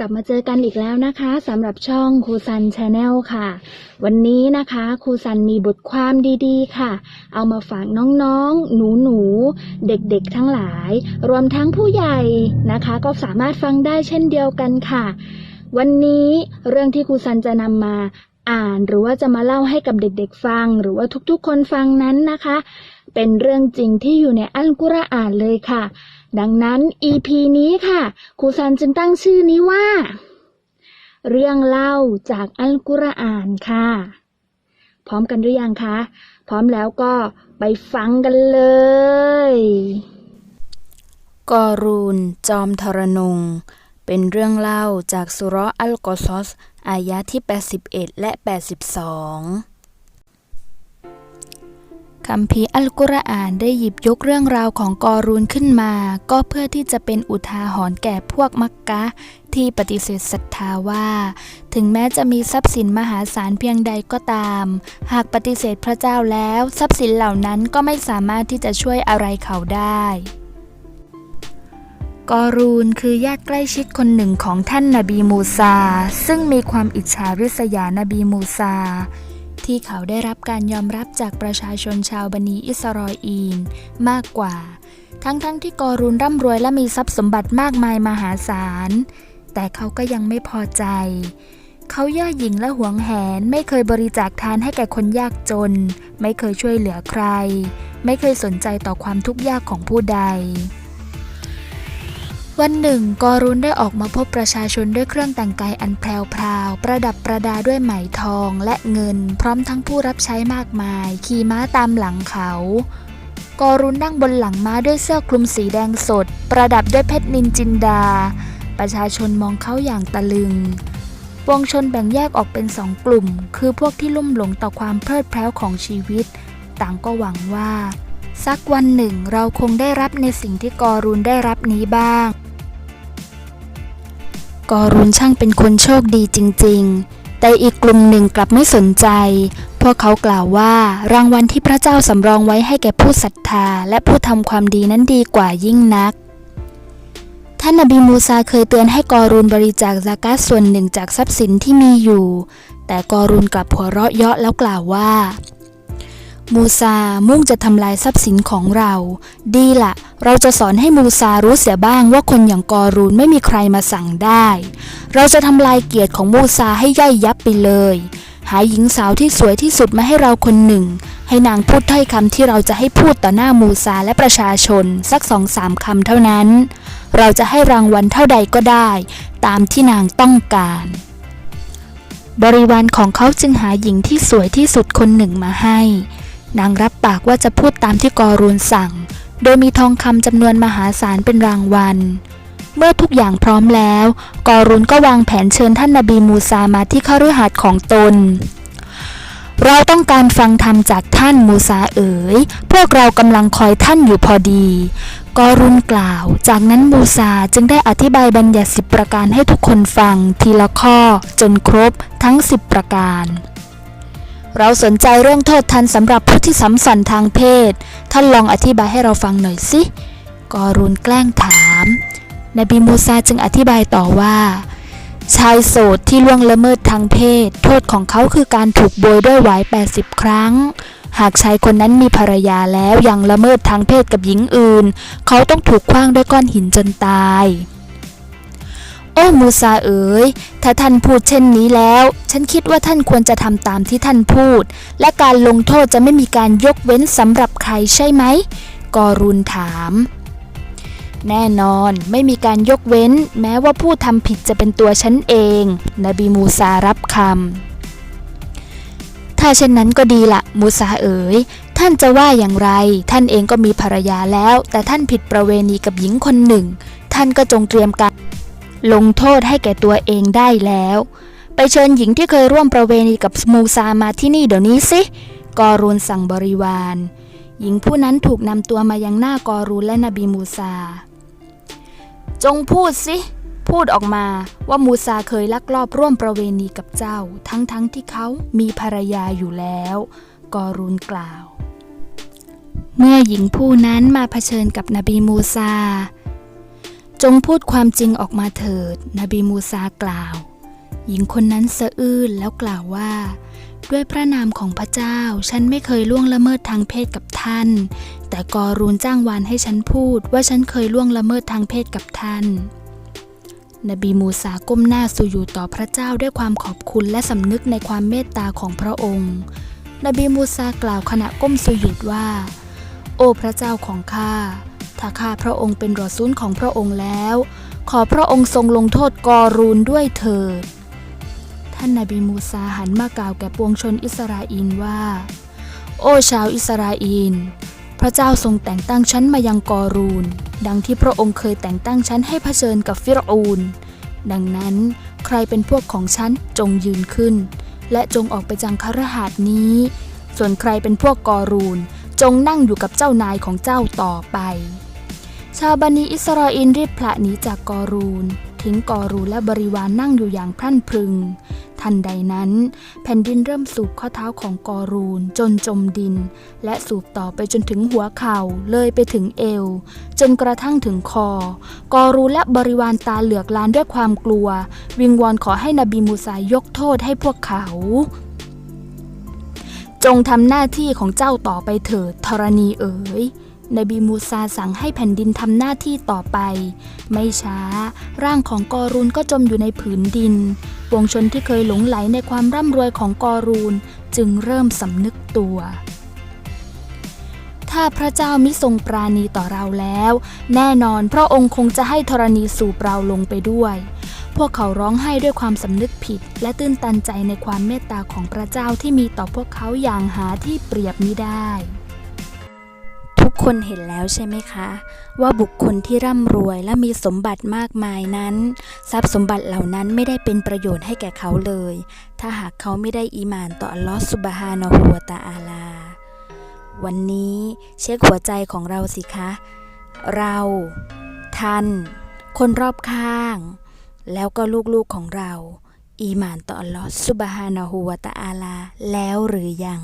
กลับมาเจอกันอีกแล้วนะคะสำหรับช่องครูซันชาแนลค่ะ วันนี้นะคะครูซันมีบทความดีๆ ค่ะ เอามาฝากน้องๆ หนูๆ เด็กๆทั้งหลาย รวมทั้งผู้ใหญ่นะคะ ก็สามารถฟังได้เช่นเดียวกันค่ะ วันนี้เรื่องที่ครูซันจะนำมาอ่านหรือว่าจะมาเล่าให้กับเด็กๆฟัง หรือว่าทุกๆ คนฟังนั้นนะคะ เป็นเรื่องจริงที่อยู่ในอัลกุรอานเลยค่ะ ดังนั้น EP นี้ค่ะครูซันจึงตั้งชื่อนี้ว่า เรื่องเล่าจากอัลกุรอานค่ะ พร้อมกันหรือยังคะ พร้อมแล้วก็ไปฟังกันเลย กอรูนจอมทรนง เป็นเรื่องเล่าจากสุรอัลกอซอสอายะที่ 81 และ 82 คัมภีร์อัลกุรอานได้หยิบยกเรื่องราวของกอรูนขึ้นมา ก็เพื่อที่จะเป็นอุทาหรณ์แก่พวกมักกะที่ปฏิเสธศรัทธาว่า ถึงแม้จะมีทรัพย์สินมหาศาลเพียงใดก็ตาม หากปฏิเสธพระเจ้าแล้ว ทรัพย์สินเหล่านั้นก็ไม่สามารถที่จะช่วยอะไรเขาได้กอรูนคือญาติใกล้ชิดคนหนึ่งของท่านนบีมูซา ซึ่งมีความอิจฉาริษยานบีมูซา ที่เขาได้รับการยอมรับจากประชาชนชาวบันีอิสรออีนมากกว่า ทั้งๆทที่กอรูนร่ำรวยและมีทรัพย์สมบัติมากมายมหาศาล แต่เขาก็ยังไม่พอใจ เขาย่อหยิ่งและหวงแหนไม่เคยบริจาคทานให้แก่คนยากจน ไม่เคยช่วยเหลือใคร ไม่เคยสนใจต่อความทุกข์ยากของผู้ใด วันหนึ่งกอรุนได้ออกมาพบประชาชนด้วยเครื่องแต่งกายอันแพรวพรวประดับประดาด้วยไหมทองและเงิน พร้อมทั้งผู้รับใช้มากมาย ขี่ม้าตามหลังเขา กอรุนนั่งบนหลังม้าด้วยเสื้อคลุมสีแดงสด ประดับด้วยเพชรนินจินดา ประชาชนมองเขาอย่างตะลึงวงชนแบ่งแยกออกเป็นสองกลุ่ม คือพวกที่ลุ่มหลงต่อความเพลิดเพลินของชีวิต ต่างก็หวังว่า สักวันหนึ่งเราคงได้รับในสิ่งที่กอรุนได้รับนี้บ้าง กอรุนช่างเป็นคนโชคดีจริง ๆ แต่อีกกลุ่มหนึ่งกลับไม่สนใจ พวกเขากล่าวว่ารางวัลที่พระเจ้าสำรองไว้ให้แก่ผู้ศรัทธาและผู้ทำความดีนั้นดีกว่ายิ่งนัก ท่านนบีมูซาเคยเตือนให้กอรุนบริจาคซากาตส่วนหนึ่งจากทรัพย์สินที่มีอยู่ แต่กอรุนกลับหัวเราะเยาะแล้วกล่าวว่า มูซามุ่งจะทำลายทรัพย์สินของเรา ดีละเราจะสอนให้มูซารู้เสียบ้างว่าคนอย่างกอรูนไม่มีใครมาสั่งได้ เราจะทำลายเกียรติของมูซาให้ย่อยยับไปเลย หาหญิงสาวที่สวยที่สุดมาให้เราคนหนึ่ง ให้นางพูดถ้อยคำที่เราจะให้พูดต่อหน้ามูซาและประชาชน สักสองสามคำเท่านั้น เราจะให้รางวัลเท่าใดก็ได้ ตามที่นางต้องการบริวารของเขาจึงหาหญิงที่สวยที่สุดคนหนึ่งมาให้ นางรับปากว่าจะพูดตามที่กอรูนสั่ง โดยมีทองคำจำนวนมหาศาลเป็นรางวัล เมื่อทุกอย่างพร้อมแล้ว กอรุนก็วางแผนเชิญท่านนาบีมูซามาที่คฤหาสน์ของตน เราต้องการฟังธรรมจากท่านมูซาเอ๋ย พวกเรากำลังคอยท่านอยู่พอดี กอรุนกล่าว จากนั้นมูซาจึงได้อธิบายบัญญัติสิบประการให้ทุกคนฟังทีละข้อจนครบทั้งสิบประการ เราสนใจเรื่องโทษทันสำหรับผู้ที่สัมสันทางเพศ ท่านลองอธิบายให้เราฟังหน่อยสิ กอรุนแกล้งถาม นบีมูซาจึงอธิบายต่อว่า ชายโสดที่ล่วงละเมิดทางเพศ โทษของเขาคือการถูกโบยด้วยหวาย 80 ครั้ง หากชายคนนั้นมีภรรยาแล้วยังละเมิดทางเพศกับหญิงอื่น เขาต้องถูกขว้างด้วยก้อนหินจนตาย โอ้มูซาเอ๋ย ถ้าท่านพูดเช่นนี้แล้ว ฉันคิดว่าท่านควรจะทำตามที่ท่านพูด และการลงโทษจะไม่มีการยกเว้นสำหรับใครใช่ไหม กอรุนถาม แน่นอนไม่มีการยกเว้น แม้ว่าผู้ทำผิดจะเป็นตัวฉันเอง นบีมูซารับคำ ถ้าเช่นนั้นก็ดีละมูซาเอ๋ย ท่านจะว่าอย่างไร ท่านเองก็มีภรรยาแล้ว แต่ท่านผิดประเวณีกับหญิงคนหนึ่ง ท่านก็จงเตรียมการ ลงโทษให้แก่ตัวเองได้แล้ว ไปเชิญหญิงที่เคยร่วมประเวณีกับมูซามาที่นี่เดี๋ยวนี้สิกอรูนสั่งบริวาร หญิงผู้นั้นถูกนำตัวมายังหน้ากอรูนและนบีมูซา จงพูดสิ พูดออกมาว่ามูซาเคยลักลอบร่วมประเวณีกับเจ้า ทั้งๆทที่เขามีภรรยาอยู่แล้ว กอรูนกล่าว เมื่อหญิงผู้นั้นมาเผชิญกับนบีมูซา จงพูดความจริงออกมาเถิด นบีมูซากล่าว หญิงคนนั้นสะอื้นแล้วกล่าวว่า ด้วยพระนามของพระเจ้า ฉันไม่เคยล่วงละเมิดทางเพศกับท่าน แต่กอรูนจ้างวานให้ฉันพูดว่าฉันเคยล่วงละเมิดทางเพศกับท่าน นบีมูซาก้มหน้าสุยูต่อพระเจ้าด้วยความขอบคุณและสำนึกในความเมตตาของพระองค์ นบีมูซากล่าวขณะก้มสุยุดว่า โอ้พระเจ้าของข้า ถ้าข้าพระองค์เป็นรอซูลของพระองค์แล้ว ขอพระองค์ทรงลงโทษกอรูนด้วยเถิด ท่านนาบีมูซาหันมากล่าวแก่ปวงชนอิสราเอลว่า โอ้ชาวอิสราเอลพระเจ้าทรงแต่งตั้งฉันมายังกอรูน ดังที่พระองค์เคยแต่งตั้งฉันให้เผชิญกับฟิรอูน ดังนั้นใครเป็นพวกของฉันจงยืนขึ้น และจงออกไปจังคารหาดนี้ ส่วนใครเป็นพวกกอรูนจงนั่งอยู่กับเจ้านายของเจ้าต่อไป ชาวบันิอิสราเอลรีบพละหนีจากกอรูน ทิ้งกอรูนและบริวารนนั่งอยู่อย่างพรั่นพรึง ทันใดนั้น แผ่นดินเริ่มสูบข้อเท้าของกอรูนจนจมดิน และสูบต่อไปจนถึงหัวเข่าเลยไปถึงเอว จนกระทั่งถึงคอ กอรูและบริวารตาเหลือกลานด้วยความกลัว วิงวอนขอให้นบีมูซายกโทษให้พวกเขาจงทำหน้าที่ของเจ้าต่อไปเถิดธรณีเอ๋ย นบีมูซาสั่งให้แผ่นดินทำหน้าที่ต่อไป ไม่ช้า ร่างของกอรูนก็จมอยู่ในผืนดินปวงชนที่เคยหลงไหลในความร่ำรวยของกอรูนจึงเริ่มสำนึกตัว ถ้าพระเจ้ามิทรงปราณีต่อเราแล้ว แน่นอนพระองค์คงจะให้ธรณีสูบเราลงไปด้วย พวกเขาร้องไห้ด้วยความสำนึกผิด และตื้นตันใจในความเมตตาของพระเจ้าที่มีต่อพวกเขาอย่างหาที่เปรียบมิได้ ทุกคนเห็นแล้วใช่ไหมคะ ว่าบุคคลที่ร่ำรวยและมีสมบัติมากมายนั้น ทรัพย์สมบัติเหล่านั้นไม่ได้เป็นประโยชน์ให้แก่เขาเลย ถ้าหากเขาไม่ได้อีหมานต่ออัลลอฮฺสุบฮานะฮูวะตะอาลา วันนี้เช็คหัวใจของเราสิคะ เราท่าน คนรอบข้าง แล้วก็ลูกๆของเรา อีหมานต่ออัลลอฮฺสุบฮานะฮูวะตะอาลา แล้วหรือยัง